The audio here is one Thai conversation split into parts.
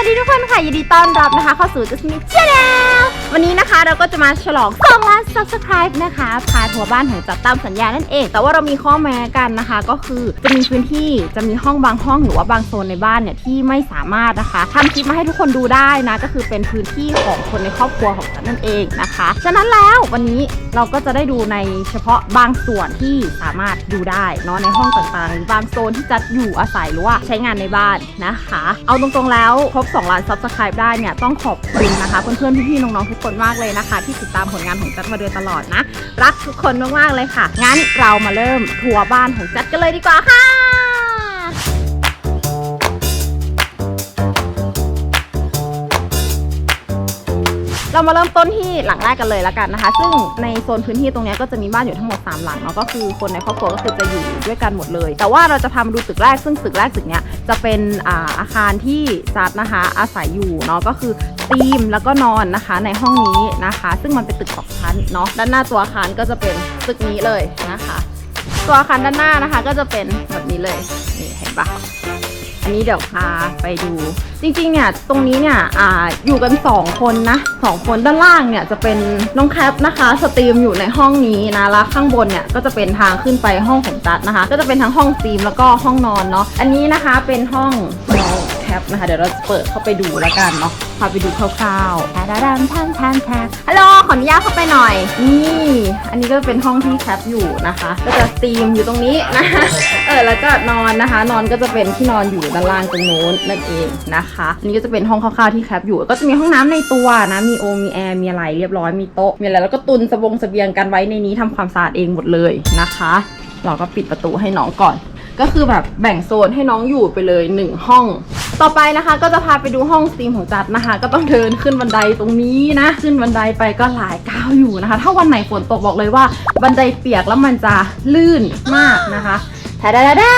วัสดีทุกคนค่ะยินดีต้อนรับนะคะ เข้าสู่จัสมินชาแนลวันนี้นะคะเราก็จะมาฉลอง2ล้าน subscribe นะคะพาทัวร์บ้านของจับตามสัญญานั่นเอง แต่ว่าเรามีข้อแม้กันนะคะ ก็คือจะมีพื้นที่จะมีห้องบางห้องหรือว่าบางโซนในบ้านเนี่ยที่ไม่สามารถนะคะทำคลิปมาให้ทุกคนดูได้นะ ก็คือเป็นพื้นที่ของคนในครอบครัวของจันนั่นเองนะคะ ฉะนั้นแล้ววันนี้เราก็จะได้ดูในเฉพาะบางส่วนที่สามารถดูได้เนาะในห้องต่างๆหรือบางโซนที่จัดอยู่อาศัยหรือว่าใช้งานในบ้านนะคะ เอาตรงๆแล้วครบ2ล้านซับสไครป์ได้เนี่ยต้องขอบคุณนะคะเพื่อนๆพี่ๆน้องๆทุกคนมากเลยนะคะ ที่ติดตามผลงานของจัดมาโดยตลอดนะ รักทุกคนมากๆเลยค่ะ งั้นเรามาเริ่มทัวร์บ้านของจัดกันเลยดีกว่าค่ะ เรามาเริ่มต้นที่หลังแรกกันเลยแล้วกันนะคะ ซึ่งในโซนพื้นที่ตรงนี้ก็จะมีบ้านอยู่ทั้งหมด 3 หลังเนาะก็คือคนในครอบครัวก็คือจะอยู่ด้วยกันหมดเลย แต่ว่าเราจะพามาดูตึกแรก ซึ่งตึกแรกตึกเนี้ยจะเป็นอาอาคารที่จัดนะคะอาศัยอยู่เนาะก็คือธีมแล้วก็นอนนะคะในห้องนี้นะคะ ซึ่งมันเป็นตึกสองชั้นเนาะด้านหน้าตัวอาคารก็จะเป็นตึกนี้เลยนะคะ ตัวอาคารด้านหน้านะคะ ก็จะเป็นแบบนี้เลยนี่เห็นปะ อันนี้เดี๋ยวพาไปดู จริงๆ เนี่ยตรงนี้เนี่ยออยู่กัน 2 คนนะสองคนด้านล่างเนี่ยจะเป็นน้องแคปนะคะสตรีมอยู่ในห้องนี้นะแล้วข้างบนเนี่ยก็จะเป็นทางขึ้นไปห้องของจัดนะคะ ก็จะเป็นทั้งห้องสตรีมแล้วก็ห้องนอนเนาะอันนี้นะคะเป็นห้องน้อง แคปนะคะ เดี๋ยวเราจะเปิดเข้าไปดูแล้วกันเนาะพาไปดูคร่าวๆแทนแทนแทนแทนแทนฮัลโหลขออนุญาตเข้าไปหน่อย นี่ อันนี้ก็เป็นห้องที่แคปอยู่นะคะ ก็จะสตรีมอยู่ตรงนี้นะคะเออแล้วก็นอนนะคะ นอนก็จะเป็นที่นอนอยู่ด้านล่างตรงโน้นนั่นเองนะคะอันนี้ก็จะเป็นห้องคร่าวๆที่แคปอยู่ ก็จะมีห้องน้ำในตัวนะมีโอมมีแอร์มีอะไรเรียบร้อยมีโต๊ะมีอะไรแล้วก็ตุนสบงเสบียงกันไว้ในนี้ทำความสะอาดเองหมดเลยนะคะ เราก็ปิดประตูให้น้องก่อน ก็คือแบบแบ่งโซนให้น้องอยู่ไปเลยหนึ่งห้อง ต่อไปนะคะก็จะพาไปดูห้องสตรีมของจัดนะคะ ก็ต้องเดินขึ้นบันไดตรงนี้นะ ขึ้นบันไดไปก็หลายก้าวอยู่นะคะ ถ้าวันไหนฝนตกบอกเลยว่า บันไดเปียกแล้วมันจะลื่นมากนะคะแทดาดาดา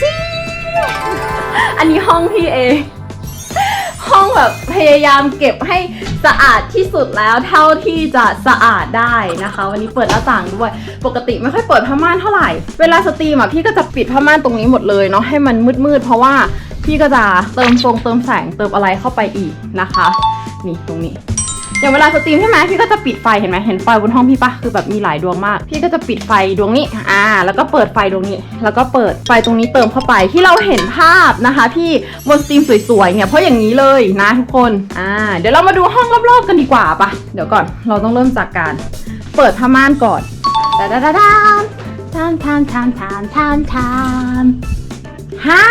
จีอันนี้ห้องพี่เอง ห้องแบบพยายามเก็บให้สะอาดที่สุดแล้วเท่าที่จะสะอาดได้นะคะ วันนี้เปิดหน้าต่างด้วย ปกติไม่ค่อยเปิดผ้าม่านเท่าไหร่ เวลาสตรีมอะพี่ก็จะปิดผ้าม่านตรงนี้หมดเลยเนาะให้มันมืดๆเพราะว่าพี่ก็จะเติมฟงเติมแสงเติมอะไรเข้าไปอีกนะคะ นี่ตรงนี้ อย่างเวลาสตรีมใช่ไหมพี่ก็จะปิดไฟเห็นไหมเห็นไฟบนห้องพี่ปะคือแบบมีหลายดวงมาก พี่ก็จะปิดไฟดวงนี้อ่า แล้วก็เปิดไฟดวงนี้ แล้วก็เปิดไฟตรงนี้เติมเข้าไปที่เราเห็นภาพนะคะ ที่บนสตรีมสวยๆเนี่ยเพราะอย่างนี้เลยนะทุกคนอ่าเดี๋ยวเรามาดูห้องรอบๆกันดีกว่าปะเดี๋ยวก่อนเราต้องเริ่มจากการ เปิดผ้าม่านก่อนดาดาดาดาทานทานทานทานทานทานฮ่า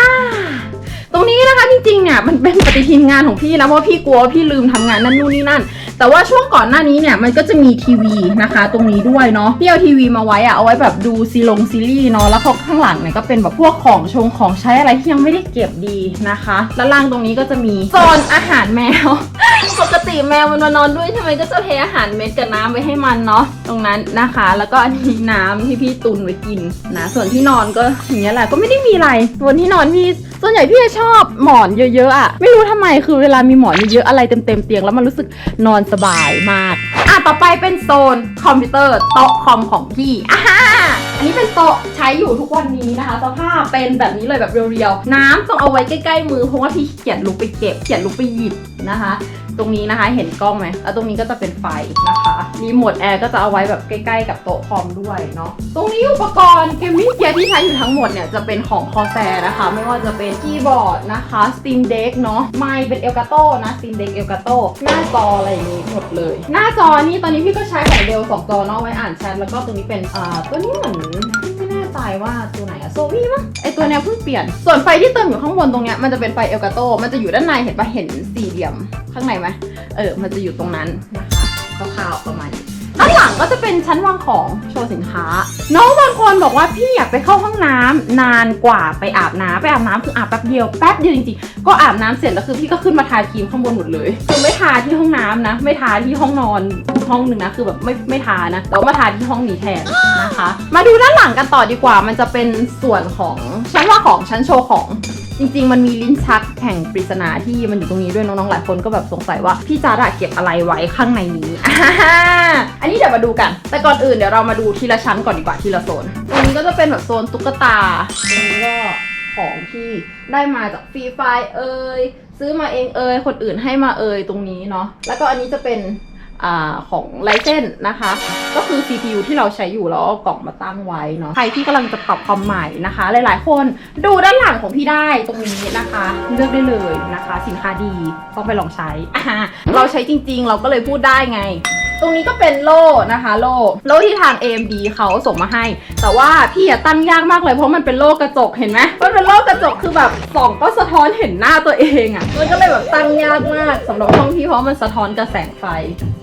ตรงนี้นะคะจริงๆเนี่ยมันเป็นปฏิทินงานของพี่นะเพราะพี่กลัวพี่ลืมทำงานนั่นนู่นนี่นั่น แต่ว่าช่วงก่อนหน้านี้เนี่ยมันก็จะมีทีวีนะคะ ตรงนี้ด้วยเนาะพี่เอาทีวีมาไว้อะเอาไว้แบบดูซีลงซีรีส์เนาะแล้วข้างหลังเนี่ยก็เป็นแบบพวกของชงของใช้อะไรที่ยังไม่ได้เก็บดีนะคะ แล้วล่างตรงนี้ก็จะมีโซนอาหารแมวปกติแมวมันมานอนด้วยใช่ไหมก็จะเทอาหารเม็ดกับน้ำไว้ให้มันเนาะตรงนั้นนะคะ แล้วก็อันนี้น้ำที่พี่ตุนไว้กินนะส่วนที่นอนก็อย่างเงี้ยแหละก็ไม่ได้มีอะไรส่วนที่นอนพี่ส่วนใหญ่พี่จะชอบหมอนเยอะๆอะไม่รู้ทำไมคือเวลามีหมอนเยอะๆอะไรเต็มๆเตียงแล้วมันรู้สึกนอนสบายมากอะต่อไปเป็นโซนคอมพิวเตอร์โต๊ะคอมของพี่อ่าอันนี้เป็นโต๊ะใช้อยู่ทุกวันนี้นะคะสภาพเป็นแบบนี้เลยแบบเรียวๆ น้ำต้องเอาไว้ใกล้ๆมือเพราะว่าพี่เกียนลุกไปเก็บเกียนลุกไปหยิบนะคะ ตรงนี้นะคะ เห็นกล้องไหมแล้วตรงนี้ก็จะเป็นไฟนะคะรีโมทแอร์ก็จะเอาไว้แบบใกล้ๆ กับโต๊ะคอมด้วยเนาะ ตรงนี้อุปกรณ์เกมมิ่งเกียร์ที่ใช้อยู่ทั้งหมดเนี่ยจะเป็นของคอแซนะคะ ไม่ว่าจะเป็นคีย์บอร์ดนะคะ Steam Deck เนาะ ไมค์เป็นเอลกาโต้นะ Steam Deck เอลกาโต้หน้าจออะไรอย่างงี้หมดเลย หน้าจอนี่ตอนนี้พี่ก็ใช้ของเดลสองจอเนาะไว้อ่านแชทแล้วก็ตัวนี้เป็นอ่าตัวนี้เหมือน ว่าตัวไหนอะโซวี่มั้งไอตัวเนี้ยเพิ่งเปลี่ยน ส่วนไฟที่เติมอยู่ข้างบนตรงเนี้ยมันจะเป็นไฟเอลกาโต มันจะอยู่ด้านในเห็นปะเห็นสี่เหลี่ยมข้างในไหมเออ มันจะอยู่ตรงนั้นนะคะคร่าวๆประมาณนี้ด้านหลัง ก็จะเป็นชั้นวางของโชว์สินค้า น้องบางคนบอกว่าพี่อยากไปเข้าห้องน้ำนานกว่าไปอาบน้ำไปอาบน้ำคืออาบแป๊บเดียวแป๊บเดียวจริงๆก็อาบน้ำเสร็จแล้วคือพี่ก็ขึ้นมาทาครีมข้างบนหมดเลยคือไม่ทาที่ห้องน้ำนะ ไม่ทาที่ห้องนอนห้องหนึ่งนะคือแบบไม่ไม่ทานะแต่ว่ามาทาที่ห้องนี้แทนนะคะ มาดูด้านหลังกันต่อดีกว่า มันจะเป็นส่วนของชั้นว่าของชั้นโชว์ของ จริง ๆ มันมีลิ้นชักแห่งปริศนาที่มันอยู่ตรงนี้ด้วยน้องๆหลายคนก็แบบสงสัยว่าพี่จาระเก็บอะไรไว้ข้างในนี้อันนี้เดี๋ยวมาดูกัน แต่ก่อนอื่นเดี๋ยวเรามาดูทีละชั้นก่อนดีกว่าทีละโซนตรงนี้ก็จะเป็นแบบโซนตุ๊กตาตรงนี้ก็ของที่ได้มาจากฟรีไฟล์เอ่ยซื้อมาเองเอ่ยคนอื่นให้มาเอ่ยตรงนี้เนาะแล้วก็อันนี้จะเป็น อของไลเซนนะคะ ก็คือ CPU ที่เราใช้อยู่แล้วเอากล่องมาตั้งไว้เนาะใครที่กำลังจะปรับความใหม่นะคะ หลายๆ คนดูด้านหลังของพี่ได้ตรงนี้นะคะ เลือกได้เลยนะคะ สินค้าดีต้องไปลองใช้ เราใช้จริงๆ เราก็เลยพูดได้ไง ตรงนี้ก็เป็นโล่นะคะ โล่โล่ที่ทาง AMD เขาส่งมาให้ แต่ว่าพี่อะตั้งยากมากเลยเพราะมันเป็นโล่กระจกเห็นไหมมันเป็นโล่กระจกคือแบบส่องก็สะท้อนเห็นหน้าตัวเองอะ่ะมันก็เลยแบบตั้งยากมากสำหรับห้องพี่เพราะมันสะท้อนกระแสงไฟ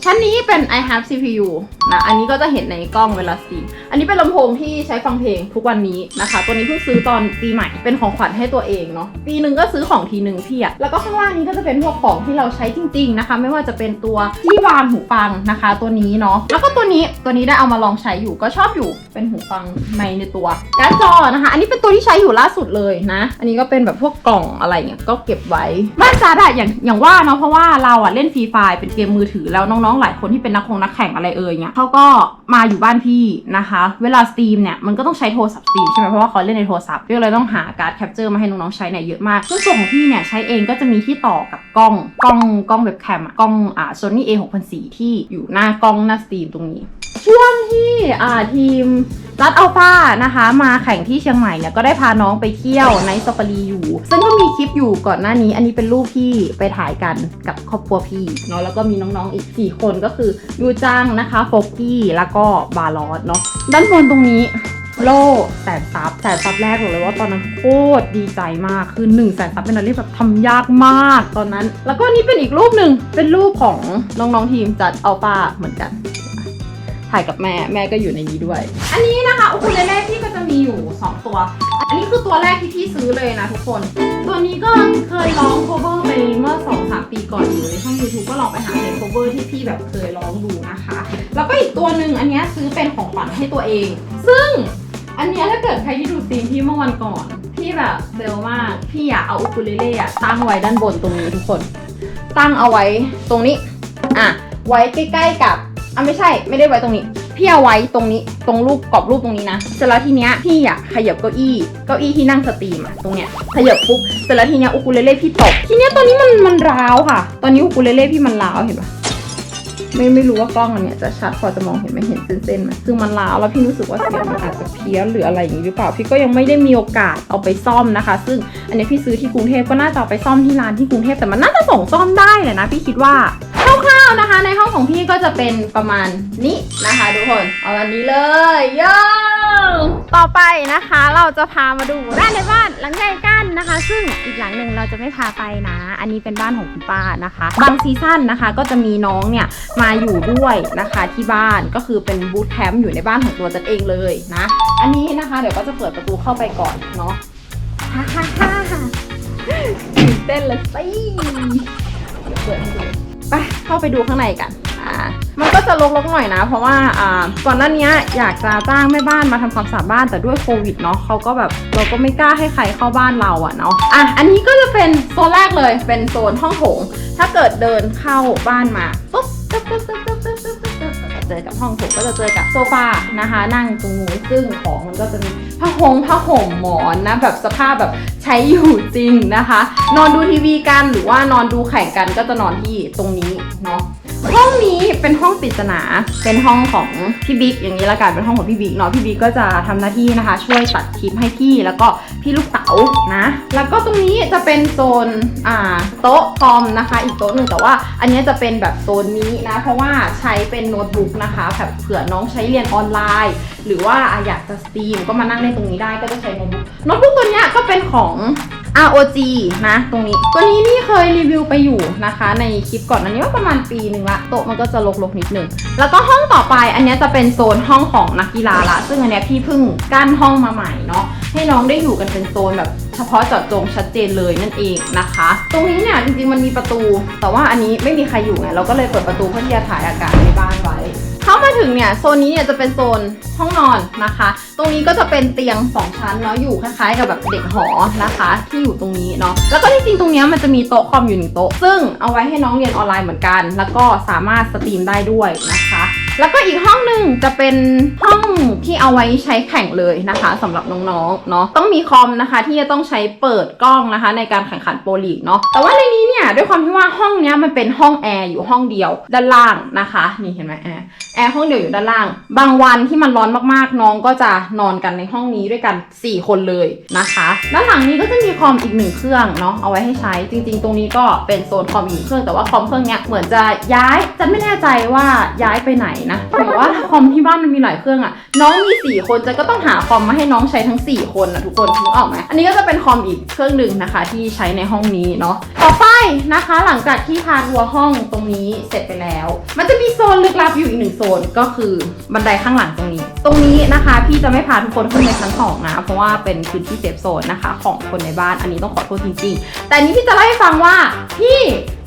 ชั้นนี้เป็น i have CPU นะอันนี้ก็จะเห็นในกล้องเวลาสตรีมอันนี้เป็นลำโพงที่ใช้ฟังเพลงทุกวันนี้นะคะ ตัวนี้เพิ่งซื้อตอนปีใหม่เป็นของขวัญให้ตัวเองเนาะปีหนึ่งก็ซื้อของทีหนึ่งพี่อะแล้วก็ข้างล่างนี้ก็จะเป็นพวกของที่เราใช้จริง ๆนะคะ ไม่ว่าจะเป็นตัวที่วางหูฟังนะคะตัวนี้เนาะแล้วก็ตัวนี้ตัวนี้ได้เอามาลองใช้อยู่ก็ชอบอยู่เป็นหูฟังในในตัวการ์ดจอนะคะ อันนี้เป็นตัวที่ใช้อยู่ล่าสุดเลยนะ อันนี้ก็เป็นแบบพวกกล่องอะไรเงี้ยก็เก็บไว้บ้านซาร์ดอะอย่างอย่างว่าเนาะเพราะว่าเราอะเล่นฟรีไฟเป็นเกมมือถือแล้วน้องๆ หลายคนที่เป็นนักคงนักแข่งอะไรเอ่ยเนี่ยเขาก็มาอยู่บ้านพี่นะคะ เวลาสตรีมเนี่ยมันก็ต้องใช้โทรศัพท์สตรีมใช่ไหมเพราะว่าเขาเล่นในโทรศัพท์พี่ก็เลยต้องหาการ์ดแคปเจอร์มาให้น้องๆใช้เนี่ยเยอะมากซึ่งตัวของพี่เนี่ยใช้เองก็จะมีที่ต่อกับกล้องกล้องกล้องเว็บแคมอะกล้องอ่า Sony A 6 0 0ที่อยู่หน้ากล้องหน้าสตรีมตรงนี้ ช่วงที่อ่าทีมรัดอัลฟานะคะ มาแข่งที่เชียงใหม่เนี่ยก็ได้พาน้องไปเที่ยวในซ a ฟารีอยู่ ซึ่งก็มีคลิปอยู่ก่อนหน้านี้ อันนี้เป็นรูปที่ไปถ่ายกันกับครอบครัวพี่เนาะแล้วก็มีน้องๆอีก 4 คนก็คือยูจังนะคะโฟกกี้แล้วก็บาลอสเนาะด้านบนตรงนี้ โล่แสนซับแสนซับแรกบอกเลยว่าตอนนั้นโคตรดีใจมากคือ1นึ่งแสนซับเป็นอะไรที่แบบทำยากมากตอนนั้น แล้วก็นี่เป็นอีกรูปหนึ่งเป็นรูปของน้องๆทีมจัดอัลฟาเหมือนกัน ถ่ายกับแม่แม่ก็อยู่ในนี้ด้วย อันนี้นะคะอุคูเลเล่พี่ก็จะมีอยู่ 2 ตัว อันนี้คือตัวแรกที่พี่ซื้อเลยนะทุกคน ตัวนี้ก็เคยร้อง cover ไปเมื่อ2-3ปีก่อนอยู่ในช่อง YouTube ก็ลองไปหาเพลง cover ที่พี่แบบเคยร้องดูนะคะ แล้วก็อีกตัวหนึ่งอันนี้ซื้อเป็นของขวัญให้ตัวเอง ซึ่ง อันเนี้ยถ้าเกิดใครที่ดูซีนพี่เมื่อวันก่อนพี่แบบเซลมากพี่อยากเอาอุคูเลเล่อะตั้งไว้ด้านบนตรงนี้ทุกคน ตั้งเอาไว้ตรงนี้อะไว้ใกล้ๆกับอะไม่ใช่ไม่ได้ไว้ตรงนี้พี่เอาไว้ตรงนี้ตรงรูปกรอบรูปตรงนี้นะเสร็จแล้วทีเนี้ยพี่อยากขยับเก้าอี้เก้าอี้ที่นั่งสตรีมอะตรงเนี้ยขยับปุ๊บเสร็จแล้วทีเนี้ยอุคูเลเล่พี่ตกทีเนี้ยตอนนี้มันมันร้าวค่ะ ตอนนี้อุคูเลเล่พี่มันร้าวเห็นปะ ไม่ไม่รู้ว่ากล้องอันเนี้ยจะชัดพอจะมองเห็นไหมเห็นเส้นๆไหมคือมันร้าวแล้วพี่รู้สึกว่าเสียงมันอาจจะเพี้ยนหรืออะไรอย่างนี้หรือเปล่าพี่ก็ยังไม่ได้มีโอกาสเอาไปซ่อมนะคะ ซึ่งอันนี้พี่ซื้อที่กรุงเทพก็น่าจะเอาไปซ่อมที่ร้านที่กรุงเทพแต่มันน่าจะส่งซ่อมได้แหละนะพี่คิดว่าคร่าวๆนะคะ ในห้องของพี่ก็จะเป็นประมาณนี้นะคะทุกคนเอาอันนี้เลยย่ ต่อไปนะคะเราจะพามาดูด้านในบ้านหลังใหญ่กันนะคะ ซึ่งอีกหลังหนึ่งเราจะไม่พาไปนะ อันนี้เป็นบ้านของคุณป้านะคะ บางซีซั่นนะคะก็จะมีน้องเนี่ยมาอยู่ด้วยนะคะที่บ้านก็คือเป็นบูธแคมป์อยู่ในบ้านของตัวจันเองเลยนะ อันนี้นะคะเดี๋ยวก็จะเปิดประตูเข้าไปก่อนเนาะฮ่าฮ่าฮ่าตื่นเต้นเลยสิเดี๋ยวเปิดให้ดูไปเข้าไปดูข้างในกัน มันก็จะลกๆหน่อยนะ เพราะว่าก่อนหน้านี้อยากจะจ้างแม่บ้านมาทำความสะอาดบ้านแต่ด้วยโควิดเนาะเขาก็แบบเราก็ไม่กล้าให้ใครเข้าบ้านเราอะเนาะอะอันนี้ก็จะเป็นโซนแรกเลยเป็นโซนห้องโถง ถ้าเกิดเดินเข้าบ้านมาปุ๊บเจอกับห้องโถงก็จะเจอกับโซฟานะคะ นั่งตรงนู้นซึ่งของมันก็จะมีผ้าห่มผ้าห่มหมอนนะแบบสภาพแบบใช้อยู่จริงนะคะ นอนดูทีวีกันหรือว่านอนดูแข่งกันก็จะนอนที่ตรงนี้เนาะ ห้องนี้เป็นห้องปริศนา เป็นห้องของพี่บิ๊กอย่างนี้ละกัน เป็นห้องของพี่บิ๊กเนาะ พี่บิ๊กก็จะทำหน้าที่นะคะ ช่วยตัดคลิปให้พี่แล้วก็พี่ลูกเต๋านะ แล้วก็ตรงนี้จะเป็นโซนอ่าโต๊ะคอมนะคะ อีกโต๊ะหนึ่งแต่ว่า อันนี้จะเป็นแบบโซนนี้นะ เพราะว่าใช้เป็นโน้ตบุ๊กนะคะแบบเผื่อน้องใช้เรียนออนไลน์ หรือว่าอยากจะสตรีมก็มานั่งเล่นตรงนี้ได้ก็จะใช้โน้ตบุ๊ก โน้ตบุ๊กตัวเนี้ยก็เป็นของ ROG นะ ตรงนี้ ตัวนี้นี่เคยรีวิวไปอยู่นะคะ ในคลิปก่อนอันนี้ว่าประมาณปีหนึ่งละโต๊ะมันก็จะลกๆนิดนึง แล้วก็ห้องต่อไปอันนี้จะเป็นโซนห้องของนักกีฬาละ ซึ่งอันนี้พี่เพิ่งกั้นห้องมาใหม่เนาะให้น้องได้อยู่กันเป็นโซนแบบเฉพาะเจาะจงชัดเจนเลยนั่นเองนะคะ ตรงนี้เนี่ยจริงๆมันมีประตู แต่ว่าอันนี้ไม่มีใครอยู่ไงเราก็เลยเปิดประตูเพื่อที่จะถ่ายอากาศในบ้านไว้ เข้ามาถึงเนี่ยโซนนี้เนี่ยจะเป็นโซนห้องนอนนะคะ ตรงนี้ก็จะเป็นเตียง2ชั้นเนาะอยู่คล้ายๆกับแบบเด็กหอนะคะ ที่อยู่ตรงนี้เนาะแล้วก็ที่จริงตรงเนี้ยมันจะมีโต๊ะคอมอยู่หนึ่งโต๊ะซึ่งเอาไว้ให้น้องเรียนออนไลน์เหมือนกัน แล้วก็สามารถสตรีมได้ด้วยนะคะ แล้วก็อีกห้องหนึ่งจะเป็นห้องที่เอาไว้ใช้แข่งเลยนะคะสำหรับน้องๆเนาะต้องมีคอมนะคะ ที่จะต้องใช้เปิดกล้องนะคะ ในการแข่งขันโปรลีกเนาะแต่ว่าในนี้เนี่ยด้วยความที่ว่าห้องเนี้ยมันเป็นห้องแอร์อยู่ห้องเดียวด้านล่างนะคะ นี่เห็นไหมแอร์แอร์ห้องเดียวอยู่ด้านล่าง บางวันที่มันร้อนมากๆน้องก็จะนอนกันในห้องนี้ด้วยกัน 4 คนเลยนะคะด้านหลังนี้ก็จะมีคอมอีกหนึ่งเครื่องเนาะเอาไว้ให้ใช้จริง ๆ ตรงนี้ก็เป็นโซนคอมอีกหนึ่งเครื่องแต่ว่าคอมเครื่องเนี้ยเหมือนจะย้ายจะไม่แน่ใจว่าย้ายไปไหนนะแต่ว่าคอมที่บ้านมันมีหลายเครื่องอะน้องมี4คนจะก็ต้องหาคอมมาให้น้องใช้ทั้ง 4 คนนะทุกคนนึกออกไหมอันนี้ก็จะเป็นคอมอีกเครื่องหนึ่งนะคะ ที่ใช้ในห้องนี้เนาะต่อไปนะคะ หลังจากที่พาทัวร์ห้องตรงนี้เสร็จไปแล้ว มันจะมีโซนลึกลับอยู่อีกหนึ่งโซนก็คือบันไดข้างหลังตรงนี้ ตรงนี้นะคะพี่จะไม่พาทุกคนขึ้นไปชั้นสองนะเพราะว่าเป็นพื้นที่เซฟโซนนะคะ ของคนในบ้านอันนี้ต้องขอโทษจริงๆ แต่นี้พี่จะเล่าให้ฟังว่าพี่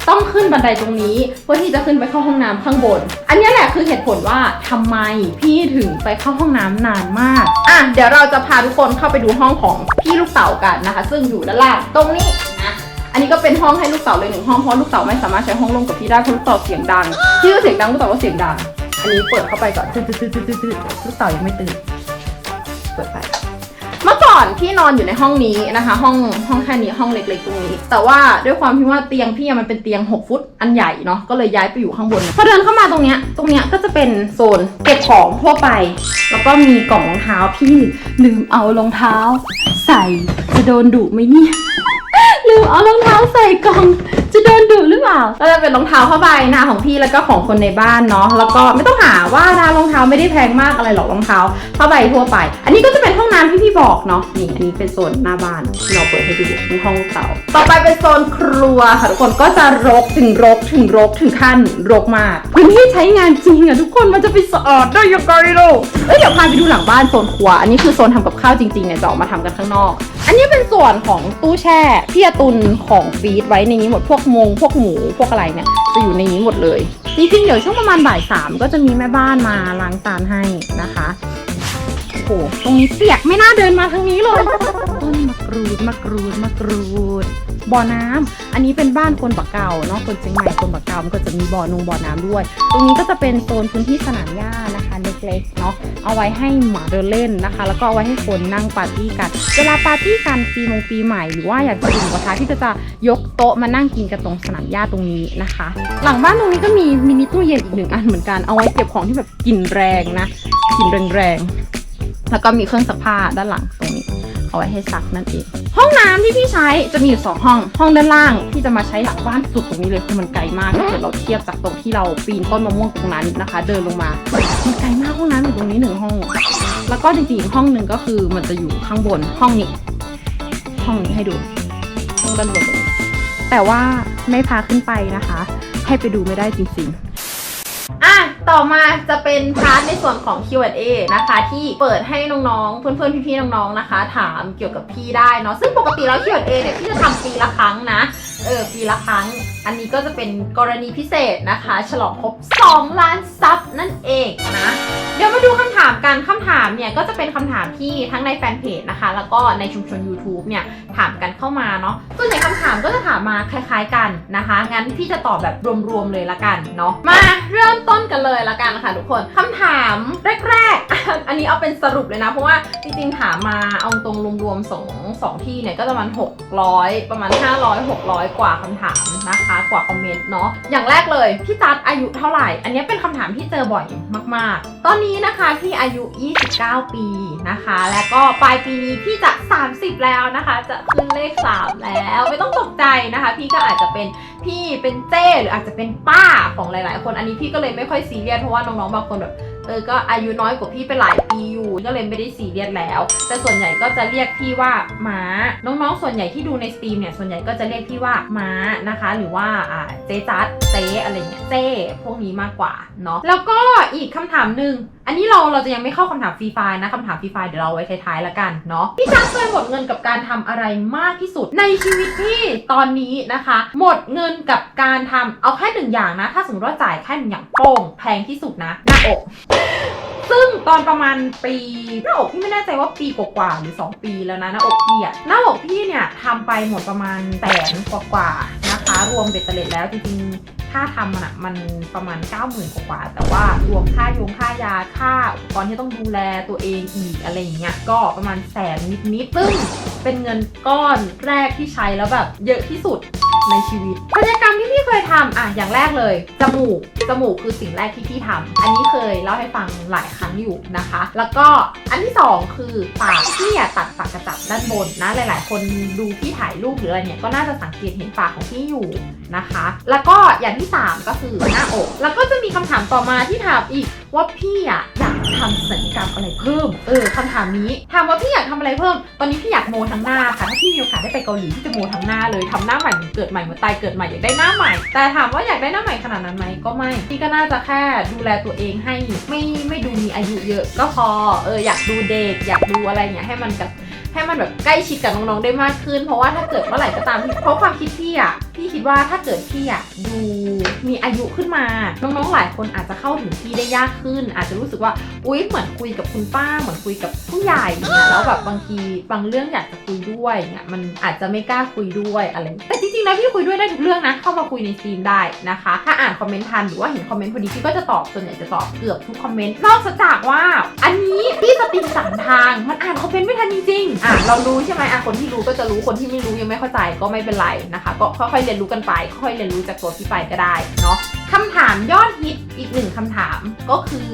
ต้องขึ้นบันไดตรงนี้เพื่อที่จะขึ้นไปเข้าห้องน้ำข้างบน อันนี้แหละคือเหตุผลว่าทำไมพี่ถึงไปเข้าห้องน้ำนานมาก อะเดี๋ยวเราจะพาทุกคนเข้าไปดูห้องของพี่ลูกเต๋ากันนะคะ ซึ่งอยู่ด้านล่างตรงนี้นะอันนี้ก็เป็นห้องให้ลูกเต๋าเลยหนึ่งห้องเพราะลูกเต๋าไม่สามารถใช้ห้องร่วมกับพี่ได้เพราะลูกเต๋าเสียงดังพี่ก็เสียงดังลูกเต๋าก็เสียงดัง อันนี้เปิดเข้าไปก่อนตื่นตื่นตื่นตื่นตื่นลูกเต๋ายังไม่ตื่นเปิดไป เมื่อก่อนพี่นอนอยู่ในห้องนี้นะคะ ห้องห้องแค่นี้ห้องเล็กๆตรงนี้ แต่ว่าด้วยความที่ว่าเตียงพี่มันเป็นเตียง 6 ฟุตอันใหญ่เนาะก็เลยย้ายไปอยู่ข้างบนพอเดินเข้ามาตรงเนี้ยตรงเนี้ยก็จะเป็นโซนเก็บของทั่วไป แล้วก็มีกล่องรองเท้าพี่ลืมเอารองเท้า ใส่จะโดนดุไหมเนี่ย ลืมเอารองเท้าใส่กล่อง จะโดนดุหรือเปล่าก็จะเป็นรองเท้าผ้าใบนะของพี่แล้วก็ของคนในบ้านเนาะแล้วก็ไม่ต้องหาว่านะรองเท้าไม่ได้แพงมากอะไรหรอกรองเท้าผ้าใบทั่วไป อันนี้ก็จะเป็นห้องน้ำที่พี่บอกเนาะนี่อันนี้เป็นโซนหน้าบ้านเราเปิดให้ดูนี่ห้องเตาต่อไปเป็นโซนครัวค่ะทุกคนก็จะรกถึงรกถึงรกถึงขั้นรกมากพื้นที่ใช้งานจริงอะทุกคนมันจะไปสะอาดได้ยังไงเล่าเอ้ยเดี๋ยวพาไปดูหลังบ้านโซนครัว อันนี้คือโซนทำกับข้าวจริงๆเนี่ยจะออกมาทำกันข้างนอก อันนี้เป็นส่วนของตู้แช่พี่ตุนของฟีดไว้ในนี้หมดพวกมงพวกหมูพวกอะไรเนี่ยจะอยู่ในนี้หมดเลยจริงๆเดี๋ยวช่วงประมาณบ่ายสามก็จะมีแม่บ้านมาล้างจานให้นะคะโอ้โหตรงนี้เปียกไม่น่าเดินมาทางนี้เลยต้นมะกรูดมะกรูดมะกรูด บ่อน้ำอันนี้เป็นบ้านคนปะเก่าเนาะคนเชียงใหม่คนปะเก่ามันก็จะมีบ่อนงบ่อน้ำด้วย ตรงนี้ก็จะเป็นโซนพื้นที่สนามหญ้านะคะ เล็กๆเนาะเอาไว้ให้หมาเดินเล่นนะคะ แล้วก็เอาไว้ให้คนนั่งปาร์ตี้กันเวลาปาร์ตี้กันปีมงปีใหม่หรือว่าอยากจะกินหมูกระทะที่จะจะยกโต๊ะมานั่งกินกันตรงสนามหญ้าตรงนี้นะคะ หลังบ้านตรงนี้ก็มีมินิตู้เย็นอีกหนึ่งอันเหมือนกันเอาไว้เก็บของที่แบบกลิ่นแรงนะกลิ่นแรงๆแล้วก็มีเครื่องซักผ้าด้านหลังตรงนี้ เอาไว้ให้ซักนั่นเอง ห้องน้ำที่พี่ใช้จะมีอยู่สองห้อง ห้องด้านล่างที่จะมาใช้หลังบ้านสุดตรงนี้เลยคือมันไกลมากถ้าเกิดเราเทียบจากตรงที่เราปีนต้นมะม่วงตรงนั้นนะคะ เดินลงมา มันไกลมากห้องน้ำอยู่ตรงนี้หนึ่งห้อง แล้วก็จริงๆอีกห้องหนึ่งก็คือมันจะอยู่ข้างบนห้องนี้ ห้องนี้ให้ดูห้องด้านบนตรงนี้แต่ว่าไม่พาขึ้นไปนะคะ ให้ไปดูไม่ได้จริงๆอะ ต่อมาจะเป็นพาร์ทในส่วนของ Q&A นะคะ ที่เปิดให้น้องๆ เพื่อนๆ พี่ๆ น้องๆ นะคะ ถามเกี่ยวกับพี่ได้เนาะซึ่งปกติแล้ว Q&A เนี่ยพี่จะทำปีละครั้งนะ เออปีละครั้ง อันนี้ก็จะเป็นกรณีพิเศษนะคะ ฉลองครบ 2 ล้านซับนั่นเองนะ เดี๋ยวมาดูคำถามกันคำถามเนี่ยก็จะเป็นคำถามที่ทั้งในแฟนเพจนะคะ แล้วก็ในชุมชน YouTube เนี่ยถามกันเข้ามาเนาะส่วนใหญ่คำถามก็จะถามมาคล้าย ๆกันนะคะ งั้นพี่จะตอบแบบรวมๆเลยละกันเนาะ มาเริ่มต้นกันเลยละกันค่ะทุกคนคำถามแรกๆ อันนี้เอาเป็นสรุปเลยนะ เพราะว่าจริงๆถามมาเอาตรงรวมๆสองสองที่เนี่ยก็จะประมาณ600 ประมาณ 500 600 กว่าคำถามนะคะกว่าคอมเมนต์เนาะอย่างแรกเลยพี่จัดอายุเท่าไหร่ อันนี้เป็นคำถามที่เจอบ่อยมาก ๆ ตอนนี้นะคะพี่อายุ 29 ปีนะคะ แล้วก็ปลายปีนี้พี่จะ 30 แล้วนะคะ จะขึ้นเลข 3 แล้วไม่ต้องตกใจนะคะ พี่ก็อาจจะเป็นพี่เป็นเจ้หรืออาจจะเป็นป้าของหลาย ๆ คนอันนี้พี่ก็เลยไม่ค่อยซีเรียสเพราะว่าน้อง ๆ บางคนแบบ เออก็อายุน้อยกว่าพี่ไปหลายปีอยู่ ก็เลยไม่ได้สีเรียสแล้ว แต่ส่วนใหญ่ก็จะเรียกพี่ว่าม้า น้องๆ ส่วนใหญ่ที่ดูในสตรีมเนี่ย ส่วนใหญ่ก็จะเรียกพี่ว่าม้านะคะ หรือว่าอ่าเจ๊จัดเจ๊อะไรเงี้ยเจ๊พวกนี้มากกว่าเนาะ แล้วก็อีกคำถามหนึ่ง อันนี้เราเราจะยังไม่เข้าคำถามฟรีไฟนะคำถามฟรีไฟเดี๋ยวเราไว้ท้ายๆละกันเนาะพี่จักเคยหมดเงินกับการทำอะไรมากที่สุดในชีวิตพี่ตอนนี้นะคะ หมดเงินกับการทำเอาแค่หนึ่งอย่างนะ ถ้าสมมติว่าจ่ายแค่หนึ่งอย่างโป้งแพงที่สุดนะหน้าอกซึ่งตอนประมาณปีหน้าอกพี่ไม่แน่ใจว่าปีกว่าๆหรือ 2 ปีแล้วนะหน้าอกพี่อะหน้าอกพี่เนี่ยทำไปหมดประมาณแสนกว่าๆนะคะ รวมเบ็ดเตล็ดแล้วจริงๆ ค่าทำมันอะมันประมาณ 9 0,000กว่า แต่ว่ารวมค่ายงค่ายาค่าอุปกรณ์ที่ต้องดูแลตัวเองอีกอะไรอย่างเงี้ยก็ประมาณแสนนิดนิดซึ่งเป็นเงินก้อนแรกที่ใช้แล้วแบบเยอะที่สุดในชีวิตกิจกรรมที่พี่เคยทำอะอย่างแรกเลยจมูกจมูกคือสิ่งแรกที่พี่ทำอันนี้เคยเล่าให้ฟังหลายครั้งอยู่นะคะ แล้วก็อันที่สองคือปากพี่อะตัดปากกระจับด้านบนนะหลาย ๆ คนดูพี่ถ่ายรูปหรืออะไรเนี่ยก็น่าจะสังเกตเห็นปากของพี่อยู่นะคะ แล้วก็อย่างที่สามก็คือหน้าอก แล้วก็จะมีคำถามต่อมาที่ถามอีกว่าพี่อะอยากทำศัลยกรรมอะไรเพิ่ม เออคำถามนี้ถามว่าพี่อยากทำอะไรเพิ่ม ตอนนี้พี่อยากโมทั้งหน้าค่ะถ้าพี่มีโอกาสได้ไปเกาหลีพี่จะโมทั้งหน้าเลยทำหน้าใหม่เกิดใหม่เหมือนตายเกิดใหม่อยากได้หน้าใหม่ แต่ถามว่าอยากได้หน้าใหม่ขนาดนั้นไหมก็ไม่พี่ก็น่าจะแค่ดูแลตัวเองให้ไม่ไม่ดูมีอายุเยอะ ก็พอเอออยากดูเด็กอยากดูอะไรเงี้ยให้มันกับให้มันแบบใกล้ชิดกับน้องๆได้มากขึ้น เพราะว่าถ้าเกิดเมื่อไหร่ก็ตามที่เพราะความคิดพี่อะ พี่คิดว่าถ้าเกิดพี่อะดูมีอายุขึ้นมา น้องๆหลายคนอาจจะเข้าถึงพี่ได้ยากขึ้น อาจจะรู้สึกว่าอุ๊ยเหมือนคุยกับคุณป้า เหมือนคุยกับผู้ใหญ่เนี่ยแล้วแบบบางทีบางเรื่องอยากจะคุยด้วยเนี่ยมันอาจจะไม่กล้าคุยด้วยอะไรแต่จริงๆแล้วพี่คุยด้วยได้ทุกเรื่องนะ เข้ามาคุยในสตีมได้นะคะ ถ้าอ่านคอมเมนต์ทันหรือว่าเห็นคอมเมนต์พอดีพี่ก็จะตอบส่วนใหญ่จะตอบเกือบทุกคอมเมนต์นอกจากว่า อันนี้พี่สตรีมสามทางมันอ่านคอมเมนต์ไม่ทันจริงๆอะเรารู้ใช่ไหมอะคนที่รู้ก็จะรู้คนที่ไม่รู้ยังไม่เข้าใจก็ไม่เป็นไรนะคะ ก็ค่อยๆเรียนรู้กันไป ค่อยเรียนรู้จากตัวพี่ไปก็ได้เนาะคำถามยอดฮิตอีกหนึ่งคำถามก็คือ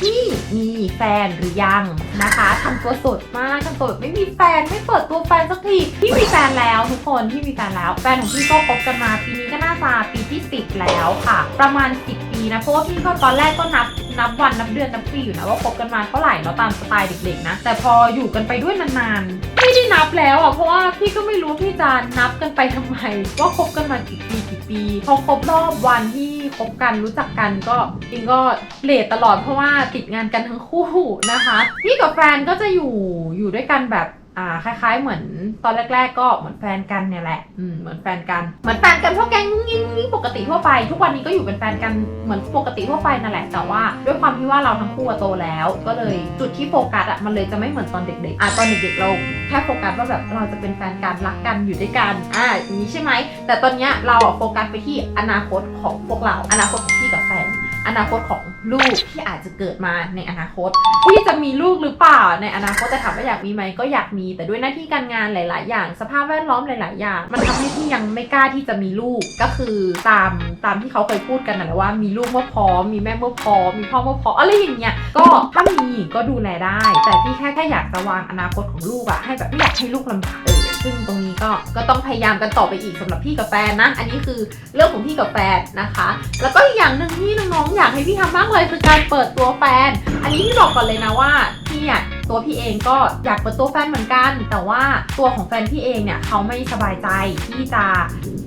พี่มีแฟนหรือยังนะคะทำตัวสดมากทำตัวแบไม่มีแฟนไม่เปิดตัวแฟนสักทีพี่มีแฟนแล้วทุกคนพี่มีแฟนแล้ว แฟนของพี่ก็คบกันมาปีนี้ก็น่าจะปีที่10แล้วค่ะ ประมาณ10ปีนะเพราะว่าพี่ก็ตอนแรกก็นับนับวันนับเดือนนับปีอยู่นะว่าคบกันมาเท่าไหร่เนาะตามสไตล์เด็กๆนะ แต่พออยู่กันไปด้วยนานๆไม่ได้นับแล้วอะเพราะว่าพี่ก็ไม่รู้พี่จะนับกันไปทำไมว่าคบกันมากี่ปีกี่ปีพอครบรอบวันที่คบกันรู้จักกันก็จริงก็เลทตลอดเพราะว่าติดงานกันทั้งคู่นะคะพี่กับแฟนก็จะอยู่อยู่ด้วยกันแบบ อ่าคล้ายๆ เหมือนตอนแรก ๆ ก็เหมือนแฟนกันเนี่ยแหละ อืมเหมือนแฟนกัน เหมือนแฟนกันเพราะแกงงุ้งงิ้งปกติทั่วไป ทุกวันนี้ก็อยู่เป็นแฟนกันเหมือนปกติทั่วไปนั่นแหละ แต่ว่าด้วยความที่ว่าเราทั้งคู่อะโตแล้ว ก็เลยจุดที่โฟกัสอะมันเลยจะไม่เหมือนตอนเด็กๆอะตอนเด็กๆเราแค่โฟกัสว่าแบบเราจะเป็นแฟนกันรักกันอยู่ด้วยกัน อ่าอย่างนี้ใช่ไหม แต่ตอนเนี้ยเราอะโฟกัสไปที่อนาคตของพวกเรา อนาคตของพ อนาคตของลูกที่อาจจะเกิดมาในอนาคตที่จะมีลูกหรือเปล่า ในอนาคตแต่ถามว่าอยากมีไหมก็อยากมี แต่ด้วยหน้าที่การงานหลาย ๆ อย่าง สภาพแวดล้อมหลาย ๆ อย่าง มันทำให้พี่ยังไม่กล้าที่จะมีลูกก็คือตามตามที่เขาเคยพูดกันนะว่ามีลูกเมื่อพร้อมมีแม่เมื่อพร้อมมีพ่อเมื่อพร้อมอะไรอย่างเงี้ยก็ถ้ามีก็ดูแลได้ แต่พี่แค่แค่อยากจะวางอนาคตของลูกอะให้แบบไม่อยากให้ลูกลำบากเออซึ่งตรง ก็ก็ต้องพยายามกันต่อไปอีกสำหรับพี่กับแฟนนะ อันนี้คือเรื่องของพี่กับแฟนนะคะ แล้วก็อีกอย่างหนึ่งที่น้องๆอยากให้พี่ทำมากเลยคือการเปิดตัวแฟน อันนี้พี่บอกก่อนเลยนะว่าพี่อะ ตัวพี่เองก็อยากเปิดตัวแฟนเหมือนกัน แต่ว่าตัวของแฟนพี่เองเนี่ยเขาไม่สบายใจที่จะ